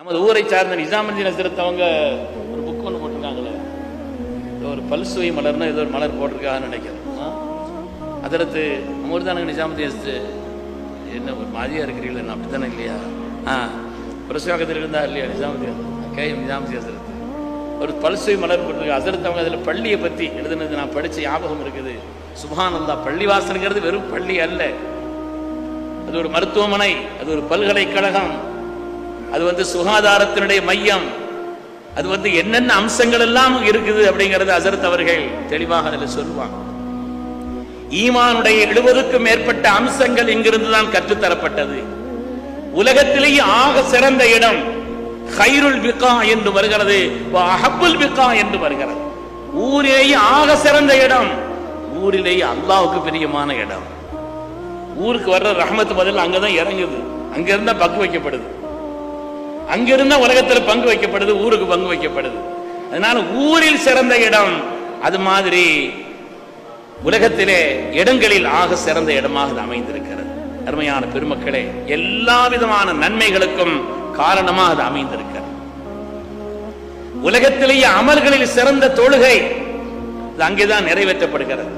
நமது ஊரை சார்ந்த நிசாமுதீன் ஹசரத் அவங்க ஒரு புக் ஒன்று போட்டிருக்காங்களே. ஏதோ ஒரு பல்சுவை மலர்னு ஏதோ ஒரு மலர் போட்டிருக்காங்கன்னு நினைக்கிறேன். அதற்கு அமர்தானங்க நிஜாமுதீன் ஹசரத் என்ன ஒரு மாதிரியா இருக்கிறீங்களே நான் அப்படித்தானே இல்லையா? ஆ பிரசுவாக்கத்தில் இருந்தா இல்லையா நிசாமுதீன்? கே. நிசாமுதீன் ஹசரத் ஒரு பல்சுவை மலர் போட்டிருக்காங்க ஹசரத் அவங்க அதில் பள்ளியை பற்றி எழுதுனது நான் படித்த ஞாபகம் இருக்குது. சுபானந்தா பள்ளிவாசலுங்கிறது வெறும் பள்ளி அல்ல. அது ஒரு மருத்துவமனை அது ஒரு பல்கலைக்கழகம். அது வந்து சுகாதாரத்தினுடைய மையம். அது வந்து என்னென்ன அம்சங்கள் எல்லாம் இருக்குது அப்படிங்கறது அசரத் அவர்கள் தெளிவாக அதில் சொல்லுவாங்க. ஈமானுடைய எழுபதுக்கும் மேற்பட்ட அம்சங்கள் இங்கிருந்து தான் கற்றுத்தரப்பட்டது. உலகத்திலேயே ஆக சிறந்த இடம் ஹைருல் பிகா என்று வருகிறது அஹபுல் பிகா என்று வருகிறது. ஊரிலேயே ஆக சிறந்த இடம் ஊரிலேயே அல்லாவுக்கு பிரியமான இடம். ஊருக்கு வர்ற ரஹமத்து பதில் அங்கதான் இறங்குது. அங்க இருந்தா வைக்கப்படுது அங்கிருந்த உலகத்தில் பங்கு வைக்கப்படுது ஊருக்கு பங்கு வைக்கப்படுது. அதனால ஊரில் சிறந்த இடம் அது மாதிரி உலகத்திலே இடங்களில் ஆக சிறந்த இடமாக அது அமைந்திருக்கிறது. அருமையான பெருமக்களே எல்லா விதமான நன்மைகளுக்கும் காரணமாக அது அமைந்திருக்கிறது. உலகத்திலேயே அமல்களில் சிறந்த தொழுகை அங்கேதான் நிறைவேற்றப்படுகிறது.